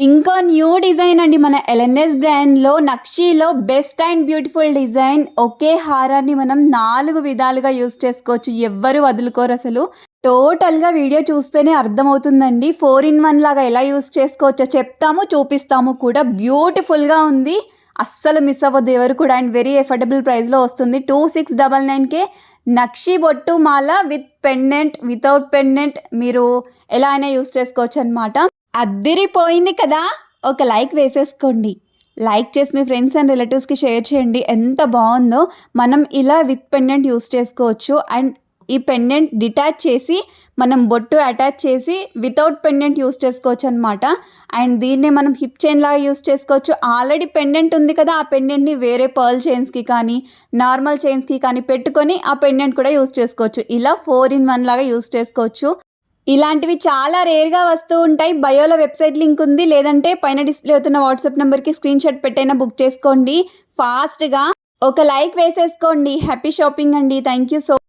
ఇంకా new design అండి మన ఎల్ఎన్ఎస్ బ్రాండ్లో నక్షీలో బెస్ట్ అండ్ బ్యూటిఫుల్ డిజైన్ ఒకే హారాన్ని మనం నాలుగు విధాలుగా యూస్ చేసుకోవచ్చు. ఎవ్వరు వదులుకోరు అసలు. టోటల్గా వీడియో చూస్తేనే అర్థమవుతుందండి. ఫోర్ ఇన్ వన్ లాగా ఎలా యూస్ చేసుకోవచ్చో చెప్తాము చూపిస్తాము కూడా. బ్యూటిఫుల్గా ఉంది. అస్సలు మిస్ అవ్వద్దు ఎవరు కూడా. అండ్ వెరీ ఎఫర్డబుల్ ప్రైస్లో వస్తుంది. టూ సిక్స్ డబల్ నైన్కే నక్షి బొట్టు మాల విత్ పెండెంట్ వితౌట్ పెండెంట్ మీరు ఎలా అయినా యూస్ చేసుకోవచ్చు అనమాట అద్దిరిపోయింది కదా. ఒక లైక్ వేసేసుకోండి. లైక్ చేసి మీ ఫ్రెండ్స్ అండ్ రిలేటివ్స్కి షేర్ చేయండి. ఎంత బాగుందో మనం ఇలా విత్ పెండెంట్ యూస్ చేసుకోవచ్చు. అండ్ ఈ పెండెంట్ డిటాచ్ చేసి మనం బొట్టు అటాచ్ చేసి వితౌట్ పెండెంట్ యూస్ చేసుకోవచ్చు అనమాట అండ్ దీన్నే మనం హిప్ చైన్ లాగా యూస్ చేసుకోవచ్చు. ఆల్రెడీ పెండెంట్ ఉంది కదా ఆ పెండెంట్ని వేరే పర్ల్ చైన్స్కి కానీ నార్మల్ చైన్స్కి కానీ పెట్టుకొని ఆ పెండెంట్ కూడా యూస్ చేసుకోవచ్చు. ఇలా ఫోర్ ఇన్ వన్ లాగా యూస్ చేసుకోవచ్చు. ఇలాంటివి చాలా రేర్గా వస్తూ ఉంటాయి. బయోలో వెబ్సైట్ లింక్ ఉంది. లేదంటే పైన డిస్ప్లే అవుతున్న వాట్సాప్ నెంబర్కి స్క్రీన్ షాట్ పెట్టైనా బుక్ చేసుకోండి. ఫాస్ట్గా ఒక లైక్ వేసేసుకోండి. హ్యాపీ షాపింగ్ అండి. Thank you so